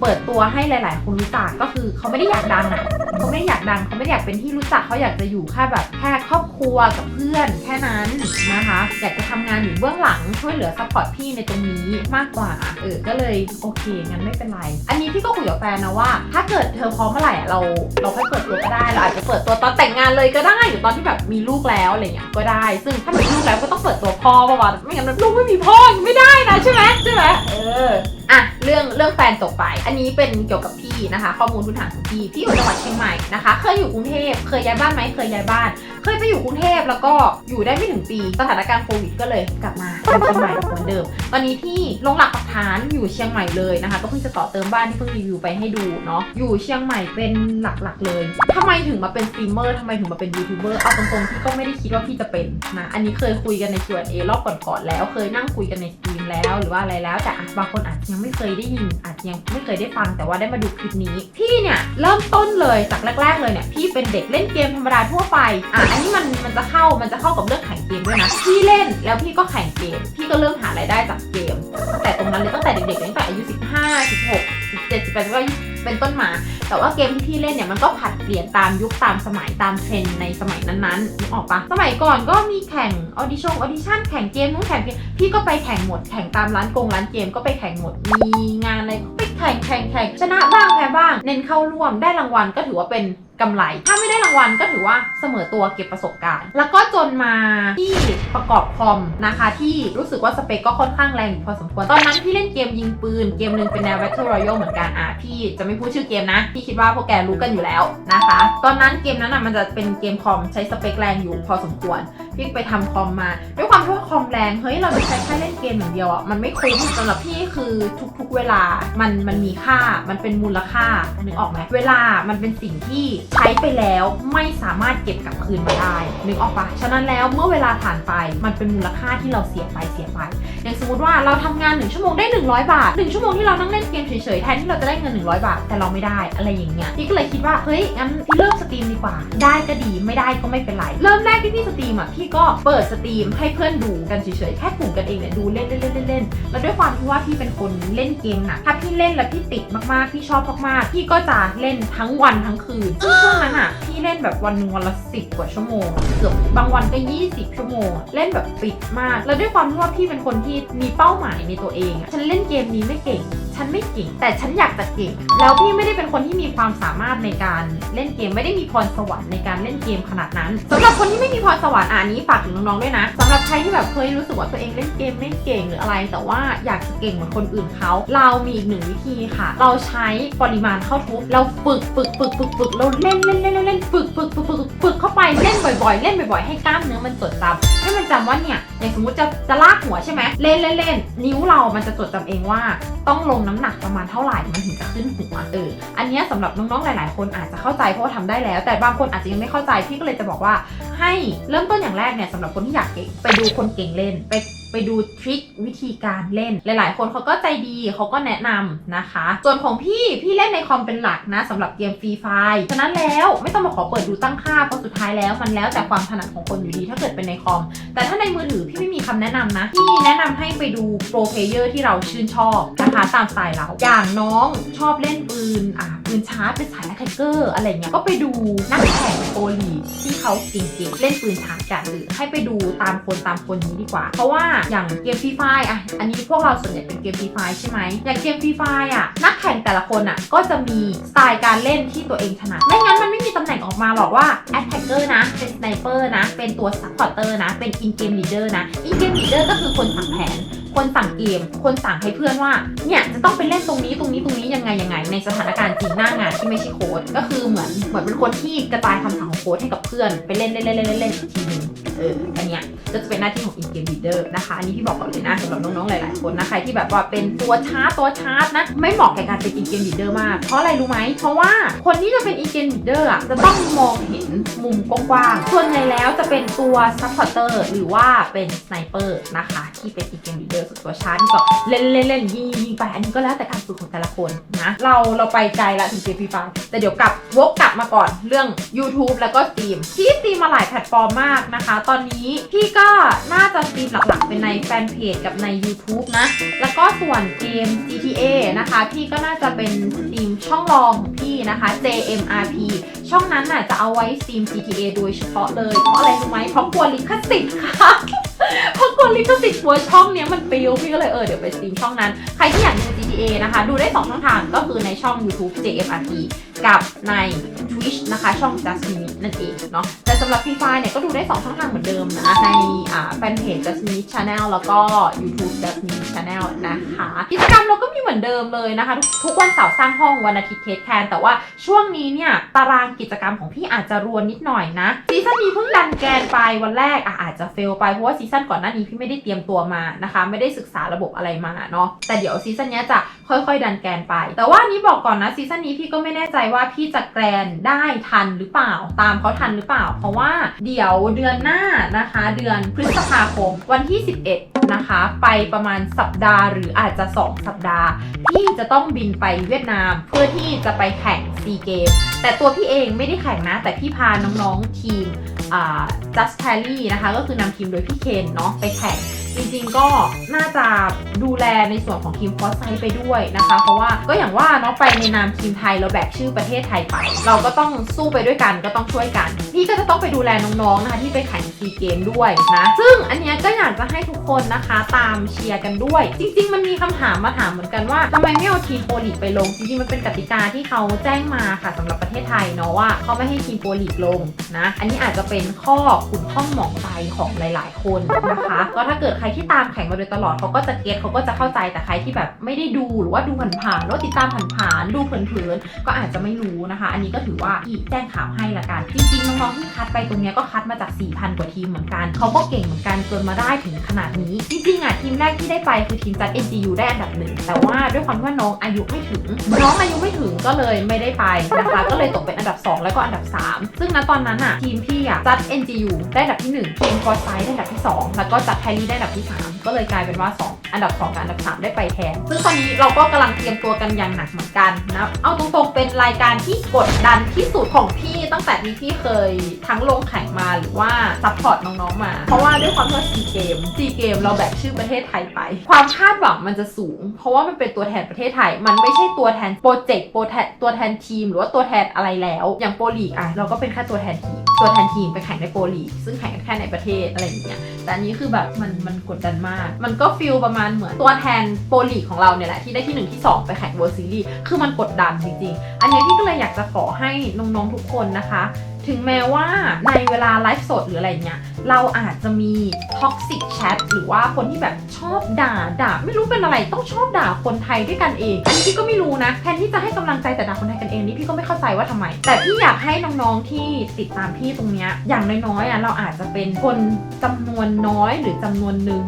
เปิดตัวให้หลาย ๆ คนรู้จักก็คือเขาไม่ได้อยากดังอะเขาไม่ได้อยากดังเขาไม่ได้อยากเป็นที่รู้จักเขาอยากจะอยู่แค่แบบแค่ครอบครัวกับเพื่อนแค่นั้นนะคะ อยากจะทำงานอยู่เบื้องหลังช่วยเหลือซัพพอร์ตพี่ในตรงนี้มากกว่าเออก็เลยโอเคงั้นไม่เป็นไร อันนี้พี่ก็คุยกับแฟนนะว่า ถ้าเกิดเธอพร้อมเมื่อไหร่เราเราค่อยเปิดตัวก็ได้เราอาจจะเปิดตัวตอนแต่งงานเลยก็ได้หรือตอนที่แบบมีลูกแล้วอะไรเงี้ยก็ได้ ซึ่งถ้ามีลูกแล้วก็ต้องเปิดตัวพ่อป่าวะไม่งั้นลูกไม่มีพ่อไม่ได้นะใช่ไหมใช่ไหมเออ อะเรื่องเรื่องแฟนตกไป อันนี้เป็นเกี่ยวกับพี่นะคะ ข้อมูลพื้นฐานของพี่พี่อยู่จังหวัดเชียงใหม่นะคะ เคยอยู่กรุงเทพเคยย้ายบ้านไหมเคยย้ายบ้าน เคยไปอยู่กรุงเทพแล้วก็อยู่ได้ไม่ถึงปีสถานการณ์โควิดก็เลยกลับมาอยู่เชียงใหม่เหมือนเดิม ตอนนี้ที่ลงหลักปักฐานอยู่เชียงใหม่เลยนะคะ ก็เพิ่งจะต่อเติมบ้านที่เพิ่งรีวิวไปให้ดูเนาะอยู่เชียงใหม่เป็นหลักๆ เลยทำไมถึงมาเป็นสตรีมเมอร์ทำไมถึงมาเป็นยูทูบเบอร์เอาตรงๆพี่ก็ไม่ได้คิดว่าพี่จะเป็นนะอันนี้เคยคุยกันใน Q&A รอบก่อนๆแล้ว เคยนั่งคุยกันในสตรีมแล้วหรือว่าอะไรแล้วแต่บางคนอาจจะยังไม่เคยได้ยินอาจจะยังไม่เคยได้ฟังแต่ว่าได้มาดูคลิปนี้ พี่เนี่ยเริ่มต้นเลยจากแรก ๆ เลยเนี่ยพี่เป็นเด็กเล่นเกมธรรมดาทั่วไปอะอันนี้มันมันจะเข้ามันจะเข้ากับเรื่องแข่งเกมด้วยนะพี่เล่นแล้วพี่ก็แข่งเกม พี่ก็เริ่มหารายได้จากเกมตั้งแต่ตรงนั้นเลยตั้งแต่เด็กๆตั้งแต่อายุ 15 16 17 18ก็ เป็นต้นมา แต่ว่าเกมที่พี่เล่นเนี่ยมันก็ผัดเปลี่ยนตามยุคตามสมัยตามเทรนในสมัยนั้นๆนึกออกปะสมัยก่อนก็มีแข่งออดิชั่นออดิชั่นแข่งเกมนู้นแข่งเกมพี่ก็ไปแข่งหมดแข่งตามร้านกงร้านเกมก็ไปแข่งหมดมีงานอะไรก็ไปแข่งแข่งแข่งชนะบ้างแพ้บ้าง เน้นเข้าร่วมได้รางวัลก็ถือว่าเป็น กำไร ถ้าไม่ได้รางวัลก็ถือว่าเสมอตัวเก็บประสบการณ์ แล้วก็จนมาที่ประกอบคอมนะคะ ที่รู้สึกว่าสเปคก็ค่อนข้างแรงอยู่พอสมควร ตอนนั้นพี่เล่นเกมยิงปืน เกมหนึ่งเป็นแนว Battle Royale เหมือนกันอะพี่จะไม่พูดชื่อเกมนะ พี่คิดว่าพวกแกรู้กันอยู่แล้วนะคะ ตอนนั้นเกมนั้นอะมันจะเป็นเกมคอมใช้สเปคแรงอยู่พอสมควรพี่ไปทำคอมมา ด้วยความที่ว่าคอมแรงเฮ้ยเราจะใช้แค่เล่นเกมอย่างเดียวอะมันไม่คุ้มสำหรับพี่คือทุกๆเวลามันมันมีค่ามันเป็นมูลค่านึกออกไหมเวลามันเป็นสิ่งที่ใช้ไปแล้วไม่สามารถเก็บกลับคืนมาได้นึกออกปะฉะนั้นแล้วเมื่อเวลาผ่านไปมันเป็นมูลค่าที่เราเสียไปเสียไป อย่างสมมติว่าเราทำงาน1ชั่วโมงได้ 100 บาท 1 ชั่วโมงที่เรานั่งเล่นเกมเฉยๆแทนที่เราจะได้เงิน 100 บาท แต่เราไม่ได้อะไรอย่างเงี้ยพี่ก็เลยคิดว่าเฮ้ยงั้นพี่เลิกสตรีมดีกว่า ได้ก็ดีไม่ได้ก็ไม่เป็นไร เริ่มแรกที่พี่สตรีมอะพี่ก็เปิดสตรีมให้เพื่อนดูกันเฉยๆแค่กลุ่มกันเองเนี่ยดูเล่นเล่นเล่นเล่นแล้วด้วยความที่ว่าพี่เป็นคนเล่นเกมหนักถ้าพี่เล่นแล้วพี่ติดมากๆพี่ชอบมากๆพี่ก็จะเล่นทั้งวันทั้งคืนช่วงนั้นอะพี่เล่นแบบวันหนึ่งวันละสิบกว่าชั่วโมงเกือบบางวันก็ 20 ชั่วโมง เล่นแบบปิดมาก แล้วด้วยความที่ว่าพี่เป็นคนที่มีเป้าหมายในตัวเองอะฉันเล่นเกมนี้ไม่เก่ง ฉันไม่เก่งแต่ฉันอยากจะเก่งแล้วพี่ไม่ได้เป็นคนที่มีความสามารถในการเล่นเกม ไม่ได้มีพรสวรรค์ในการเล่นเกมขนาดนั้นสำหรับคนที่ไม่มีพรสวรรค์อะอันนี้ฝากถึงน้องๆด้วยนะสำหรับใครที่แบบเคยรู้สึกว่าตัวเองเล่นเกมไม่เก่งหรืออะไร แต่ว่าอยากจะเก่งเหมือนคนอื่นเขาเรามีอีกหนึ่งวิธีค่ะ เราใช้ปริมาณเข้าทุบเราฝึกฝึกฝึกฝึกฝึกเราเล่นเล่นเล่นเล่นเล่นฝึกฝึกฝึกฝึกฝึกเข้าไปเล่นบ่อยๆ เล่นบ่อยๆให้กล้ามเนื้อมันจดจำให้มันจำว่าเนี่ยอย่างสมมติจะจะลากหัวใช่ไหมเล่นเล่นเล่นนิ้วเรามันจะจดจำเองว่าต้องลงน้ำหนักประมาณเท่าไหร่มันถึงจะขึ้นหัวเอออันนี้ยสำหรับน้องๆหลาย ๆ คนอาจจะเข้าใจเพราะว่าทำได้แล้ว แต่บางคนอาจจะยังไม่เข้าใจพี่ก็เลยจะบอกว่า ให้เริ่มต้นอย่างแรกเนี่ยสำหรับคนที่อยากเก่งไปดูคนเก่งเล่นไปไปดูทริควิธีการเล่น หลาย ๆ คนเขาก็ใจดีเขาก็แนะนำนะคะ ส่วนของพี่พี่เล่นในคอมเป็นหลักนะสำหรับเกมฟรีไฟฉะนั้นแล้วไม่ต้องมาขอเปิดดูตั้งค่าเพราะสุดท้ายแล้วมันแล้วแต่ความถนัดของคนอยู่ดีถ้าเกิดเป็นในคอม แต่ถ้าในมือถือพี่ไม่มีคำแนะนำนะพี่แนะนำให้ไปดูโปรเพลเยอร์ที่เราชื่นชอบนะคะตามสไตล์เราอย่างน้องชอบเล่นปืนอ่าปืนชาร์จเป็นสายแอตแทกเกอร์อะไรเงี้ยก็ไปดูนักแข่งโปลีที่เขาเก่งๆเล่นปืนชาร์จกันหรือให้ไปดูตามคนตามคนนี้ดีกว่า เพราะว่าอย่างเกมฟรีไฟอะอันนี้พวกเราส่วนใหญ่เป็นเกมฟรีไฟใช่ไหมอย่างเกมฟรีไฟอะนักแข่งแต่ละคนอะก็จะมีสไตล์การเล่นที่ตัวเองถนัดไม่งั้นมันไม่มีตำแหน่งออกมาหรอกว่าแอตแทกเกอร์นะเป็นสไนเปอร์นะเป็นตัวซัพพอร์เตอร์นะเป็นอินเกมลีดเดอร์นะอินเกมลีดเดอร์ก็คือคนสั่งแผน คนสั่งเกม คนสั่งให้เพื่อนว่าเนี่ยจะต้องไปเล่น ในสถานการณ์จริงหน้างานที่ไม่ใช่โค้ดก็คือเหมือนเหมือนเป็นคนที่กระจายคำสั่งของโค้ดให้กับเพื่อน ไปเล่นเล่นเล่นเล่นเล่นอีกทีหนึง เอออันเนี้ยก็จะเป็นหน้าที่ของ in game leader นะคะ อันนี้พี่บอกก่อนเลยนะสำหรับน้องๆหลายๆคนนะใครที่แบบว่าเป็นตัวชาร์จตัวชาร์จนะไม่เหมาะแก่การเป็น in game leader มาก เพราะอะไรรู้ไหมเพราะว่าคนที่จะเป็น in game leader อะจะต้องมองเห็นมุมกว้างๆส่วนใหญ่แล้วจะเป็นตัว supporter หรือว่าเป็น sniper นะคะที่เป็น in game leader ส่วนตัวชาร์จที่ก็เล่นเล่นเล่นยิงยิงไปอันนี้ก็แล้วแต่การฝึกของแต่ละคนนะเราเราไปไกลละถึงเกมฟรีไฟแต่เดี๋ยวกลับวกกลับมาก่อนเรื่อง YouTube แล้วก็สตรีมพี่สตรีมมาหลายแพลตฟอร์มมากนะคะตอนนี้พี่ก็น่าจะสตรีมหลักๆ เป็นในแฟนเพจกับใน YouTube นะ แล้วก็ส่วนเกม GTA นะคะ พี่ก็น่าจะเป็นสตรีมช่องรองของพี่นะคะ JMRP ช่องนั้นน่ะจะเอาไว้สตรีม GTA โดยเฉพาะเลย เพราะอะไรรู้ไหมเพราะกลัวลิขสิทธิ์ค่ะ เพราะกลัวลิขสิทธิ์กลัวช่องเนี้ยมันปิวพี่ก็เลยเออเดี๋ยวไปสตรีมช่องนั้น ใครที่อยากดู GTA นะคะ ดูได้2ช่องทางก็คือในช่อง YouTube JMRP กับใน Twitch นะคะ ช่อง Just Minute นั่นเองเนาะแต่สำหรับ Free Fire เนี่ยก็ดูได้ 2 ช่องทางเหมือนเดิมนะ ในอ่าแฟนเพจ Just Minute Channel แล้วก็ YouTube Just Minute Channel นะคะ กิจกรรมเราก็มีเหมือนเดิมเลยนะคะ ทุกวันเสาร์สร้างห้องวันอาทิตย์เทสแคนแต่ว่าช่วงนี้เนี่ย ตารางกิจกรรมของพี่อาจจะรวนนิดหน่อยนะซีซั่นนี้เพิ่งดันแกนไปวันแรกอะอาจจะเฟลไปเพราะว่าซีซั่นก่อนหน้านี้พี่ไม่ได้เตรียมตัวมานะคะ ไม่ได้ศึกษาระบบอะไรมาเนาะแต่เดี๋ยวซีซั่นนี้จะค่อยๆ ดันแกนไป แต่ว่านนี้บอกก่อนนะซีซั่นนี้พี่ก็ไม่แน่ใจว่าพี่จะแกรนได้ทันหรือเปล่า ตามเขาทันหรือเปล่า เพราะว่าเดี๋ยวเดือนหน้านะคะ เดือนพฤษภาคมวันที่ 11 นะคะ ไปประมาณสัปดาห์หรืออาจจะ 2 สัปดาห์ พี่จะต้องบินไปเวียดนาม เพื่อที่จะไปแข่ง ซีเกมแต่ตัวพี่เองไม่ได้แข่งนะ แต่พี่พาน้องๆทีม Just Tally นะคะ ก็คือนำทีมโดยพี่เคนเนาะไปแข่ง จริงๆก็น่าจะดูแลในส่วนของทีมฟอสไซไปด้วยนะคะ เพราะว่าก็อย่างว่าเนาะไปในนามทีมไทยเราแบกชื่อประเทศไทยไป เราก็ต้องสู้ไปด้วยกันก็ต้องช่วยกัน พี่ก็จะต้องไปดูแลน้องๆนะคะที่ไปแข่งซีเกมด้วยนะ ซึ่งอันเนี้ยก็อยากจะให้ทุกคนนะคะตามเชียร์กันด้วย จริง ๆ มันมีคำถามมาถามเหมือนกันว่าทำไมไม่เอาทีมโปรลีกไปลงจริงๆมันเป็นกติกาที่เขาแจ้งมาค่ะสำหรับประเทศไทยเนาะว่าเขาไม่ให้ทีมโปรลีกลงนะ อันนี้อาจจะเป็นข้อขุ่นข้องหมองใจของหลาย ๆ คนนะคะ ก็ถ้าเกิดใครที่ตามแข่งมาโดยตลอดเขาก็จะเก็ตเขาก็จะเข้าใจแต่ใครที่แบบไม่ได้ดูหรือว่าดูผ่านๆหรือว่าติดตามผ่านๆดูเผินๆก็อาจจะไม่รู้นะคะ อันนี้ก็ถือว่าอีแจ้งข่าวให้ละกันจริงๆน้องๆที่คัดไปตรงเนี้ยก็คัดมาจาก 4,000 กว่าทีมเหมือนกันเขาก็เก่งเหมือนกันจนมาได้ถึงขนาดนี้จริงๆอะทีมแรกที่ได้ไปคือทีมจัด NGU ได้อันดับหนึ่งแต่ว่าด้วยความที่ว่าน้องอายุไม่ถึง น้องอายุไม่ถึงก็เลยไม่ได้ไปนะคะก็เลยตกเป็นอันดับ 2 แล้วก็อันดับ 3 ซึ่งณตอนนั้นอะทีมพี่อะจัด NGU ได้อันดับที่ 1 ทีมฟอร์ไซได้อันดับที่ 2 แล้วก็จัดไทลีได้อันดับที่ 3 ก็เลยกลายเป็นว่า 2 อันดับ 2 กับอันดับ 3 ได้ไปแทน ซึ่งตอนนี้เราก็กำลังเตรียมตัวกันอย่างหนักเหมือนกันนะ เอาตรงๆ เป็นรายการที่กดดันที่สุดของพี่ตั้งแต่ที่พี่เคยทั้งลงแข่งมาหรือว่าซัพพอร์ตน้องๆมา เพราะว่าด้วยความที่ว่าซีเกมซีเกมเราแบกชื่อประเทศไทยไป ความคาดหวังมันจะสูง เพราะว่ามันเป็นตัวแทนประเทศไทย มันไม่ใช่ตัวแทนโปรเจกต์โปรแทนตัวแทนทีม หรือว่าตัวแทนอะไรแล้ว อย่างโปรลีกอะเราก็เป็นแค่ตัวแทนทีม ตัวแทนทีมไปแข่งในโปรลีกซึ่งแข่งแค่ในประเทศอะไรอย่างเงี้ยแต่อันนี้คือแบบมันมันกดดันมาก มันก็ฟิลประมาณเหมือนตัวแทนโปรลีกของเราเนี่ยแหละที่ได้ที่ 1 ที่ 2 ไปแข่งเวอร์ซีรีส์คือมันกดดันจริงๆ อันนี้พี่ก็เลยอยากจะขอให้น้องๆทุกคนนะคะ ถึงแม้ว่าในเวลาไลฟ์สดหรืออะไรเงี้ยเราอาจจะมีท็อกซิกแชทหรือว่าคนที่แบบชอบด่าด่า ไม่รู้เป็นอะไรต้องชอบด่าคนไทยด้วยกันเอง อันนี้พี่ก็ไม่รู้นะแทนที่จะให้กำลังใจแต่ด่าคนไทยกันเองนี่พี่ก็ไม่เข้าใจว่าทำไม แต่พี่อยากให้น้องๆที่ติดตามพี่ตรงเนี้ยอย่างน้อยๆอะเราอาจจะเป็นคนจำนวนน้อยหรือจำนวนหนึ่ง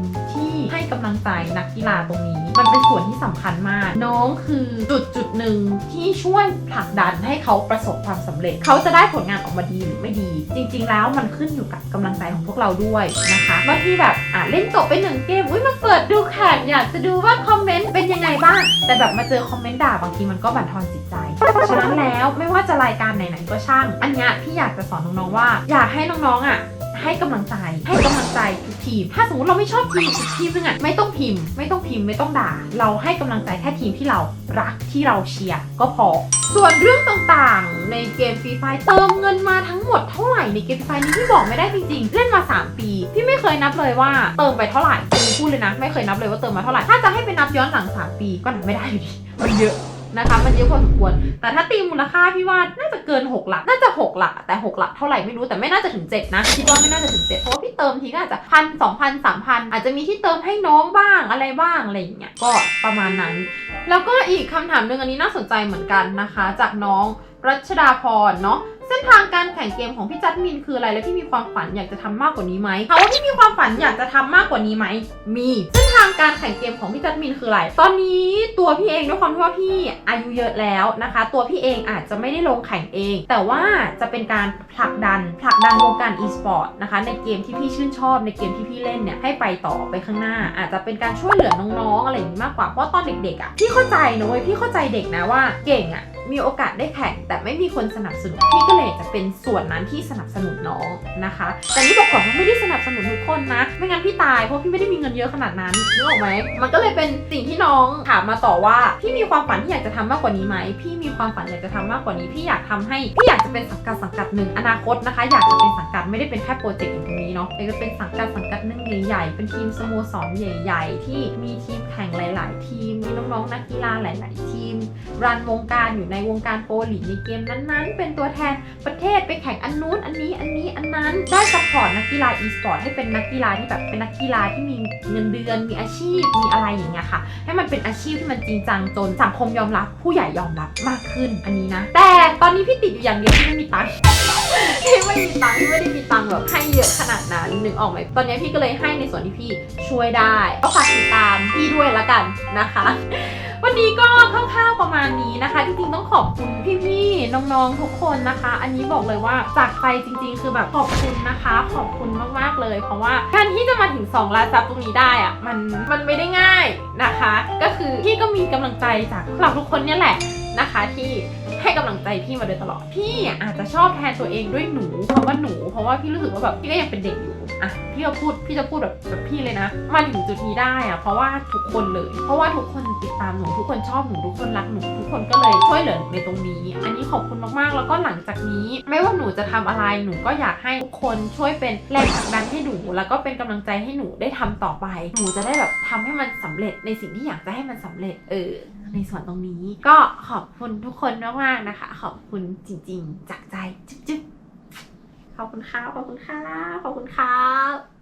ให้กำลังใจนักกีฬาตรงนี้ มันเป็นส่วนที่สำคัญมาก น้องคือจุดจุดหนึ่งที่ช่วยผลักดันให้เขาประสบความสำเร็จ เขาจะได้ผลงานออกมาดีหรือไม่ดี จริง ๆ แล้วมันขึ้นอยู่กับกำลังใจของพวกเราด้วยนะคะบางทีแบบอะเล่นจบไปหนึ่งเกมอุ้ยมาเปิดดูแข่งอยากจะดูว่าคอมเมนต์เป็นยังไงบ้าง แต่แบบมาเจอคอมเมนต์ด่าบางทีมันก็บั่นทอนจิตใจ ฉะนั้นแล้วไม่ว่าจะรายการไหนๆก็ช่าง อันนี้พี่อยากจะสอนน้องๆว่า อยากให้น้องๆอะ ให้กำลังใจ ให้กำลังใจทุกทีม ถ้าสมมติเราไม่ชอบทีมอีกทีมนึงอะไม่ต้องพิมพ์ ไม่ต้องพิมพ์ไม่ต้องด่า เราให้กำลังใจแค่ทีมที่เรารักที่เราเชียร์ก็พอ ส่วนเรื่องต่างๆ ในเกมฟรีไฟเติมเงินมาทั้งหมดเท่าไหร่ในเกมฟรีไฟนี้พี่บอกไม่ได้จริงๆ เล่นมา 3 ปี พี่ไม่เคยนับเลยว่าเติมไปเท่าไหร่จริงๆพูดเลยนะ ไม่เคยนับเลยว่าเติมมาเท่าไหร่ถ้าจะให้ไปนับย้อนหลัง 3 ปีก็นับไม่ได้อยู่ดีมันเยอะ นะคะ มันเยอะพอสมควร แต่ถ้าตีมูลค่าพี่ว่าน่าจะเกิน 6 หลัก น่าจะ 6 หลัก แต่ 6 หลักเท่าไหร่ไม่รู้ แต่ไม่น่าจะถึง 7 นะ คิดว่าไม่น่าจะถึง 7 เพราะว่าพี่เติมทีก็อาจจะพันสองพันสามพันอาจจะมีที่เติมให้น้องบ้างอะไรบ้างอะไรอย่างเงี้ย ก็ประมาณนั้น แล้วก็อีกคำถามหนึ่งอันนี้น่าสนใจเหมือนกันนะคะ จากน้องรัชดาพรเนาะ เส้นทางการแข่งเกมของพี่จัดมินคืออะไรและพี่มีความฝันอยากจะทำมากกว่านี้ไหมถามว่าพี่มีความฝันอยากจะทำมากกว่านี้ไหมมีเส้นทางการแข่งเกมของพี่จัดมินคืออะไรตอนนี้ตัวพี่เองด้วยความที่ว่าพี่อายุเยอะแล้วนะคะ ตัวพี่เองอาจจะไม่ได้ลงแข่งเอง แต่ว่าจะเป็นการผลักดันผลักดันวงการ e-sport นะคะในเกมที่พี่ชื่นชอบในเกมที่พี่เล่นเนี่ยให้ไปต่อไปข้างหน้า อาจจะเป็นการช่วยเหลือน้องๆอะไรอย่างนี้มากกว่าเพราะตอนเด็กๆอะพี่เข้าใจนะเว้ยพี่เข้าใจเด็กนะว่าเก่งอะมีโอกาสได้แข่งแต่ไม่มีคนสนับสนุนพี่ก็เลยจะเป็นส่วนนั้นที่สนับสนุนน้องนะคะ แต่นี่บอกก่อนว่าไม่ได้สนับสนุนทุกคนนะ ไม่งั้นพี่ตายเพราะพี่ไม่ได้มีเงินเยอะขนาดนั้นนึกออกไหมมันก็เลยเป็นสิ่งที่น้องถามมาต่อว่าพี่มีความฝันที่อยากจะทำมากกว่านี้ไหมพี่มีความฝันอยากจะทำมากกว่านี้พี่อยากทำให้พี่อยากจะเป็นสังกัดสังกัดหนึ่งอนาคตนะคะ อยากจะเป็นสังกัดไม่ได้เป็นแค่โปรเจกต์อย่างตรงนี้เนาะอยากจะเป็นสังกัดสังกัดหนึ่งใหญ่ๆเป็นทีมสโมสรใหญ่ ๆ ที่มีทีมแข่งหลาย ๆ ทีมมีน้องๆนักกีฬาหลาย ๆ ทีมรันวงการอยู่ในวงการโปรลีกในเกมนั้น ๆ เป็นตัวแทนประเทศไปแข่งอันนู้นอันนี้อันนี้อันนั้น ได้สปอร์ตนักกีฬาอีสปอร์ตให้เป็นนักกีฬาที่แบบเป็นนักกีฬาที่มีเงินเดือน มีอาชีพมีอะไรอย่างเงี้ยค่ะ ให้มันเป็นอาชีพที่มันจริงจังจนสังคมยอมรับ ผู้ใหญ่ยอมรับมากขึ้นอันนี้นะ แต่ตอนนี้พี่ติดอยู่อย่างเดียวที่ไม่มีตังค์พี่ไม่มีตังค์พี่ไม่ได้มีตังค์แบบให้เยอะขนาดนั้นนึกออกไหมตอนนี้พี่ก็เลยให้ในส่วนที่พี่ช่วยได้ก็ฝากติดตามพี่ด้วยละกันนะคะ วันนี้ก็คร่าวๆประมาณนี้นะคะจริงๆต้องขอบคุณพี่ๆน้องๆทุกคนนะคะ อันนี้บอกเลยว่าจากใจจริง ๆ คือแบบขอบคุณนะคะ ขอบคุณมากๆเลย เพราะว่าการที่จะมาถึง2ล้านซับตรงนี้ได้อะมันมันไม่ได้ง่ายนะคะ ก็คือพี่ก็มีกำลังใจจากพวกเราทุกคนเนี่ยแหละ นะคะที่ให้กำลังใจพี่มาโดยตลอด พี่อาจจะชอบแทนตัวเองด้วยหนูคำว่าหนู เพราะว่าพี่รู้สึกว่าแบบพี่ก็ยังเป็นเด็กอยู่อะพี่จะพูดพี่จะพูดแบบแบบพี่เลยนะมาถึงจุดนี้ได้อะเพราะว่าทุกคนเลย เพราะว่าทุกคนติดตามหนูทุกคนชอบหนูทุกคนรักหนูทุกคนก็เลยช่วยเหลือหนูในตรงนี้ อันนี้ขอบคุณมากๆ แล้วก็หลังจากนี้ ไม่ว่าหนูจะทำอะไรหนูก็อยากให้ทุกคนช่วยเป็นแรงผลักดันให้หนู แล้วก็เป็นกำลังใจให้หนูได้ทำต่อไป หนูจะได้แบบทำให้มันสำเร็จในสิ่งที่อยากจะให้มันสำเร็จเออ ในส่วนตรงนี้ ก็ขอบคุณทุกคนมากๆนะคะ ขอบคุณจริง ๆ จากใจจุ๊บๆขอบคุณค่ะขอบคุณค่ะขอบคุณครับ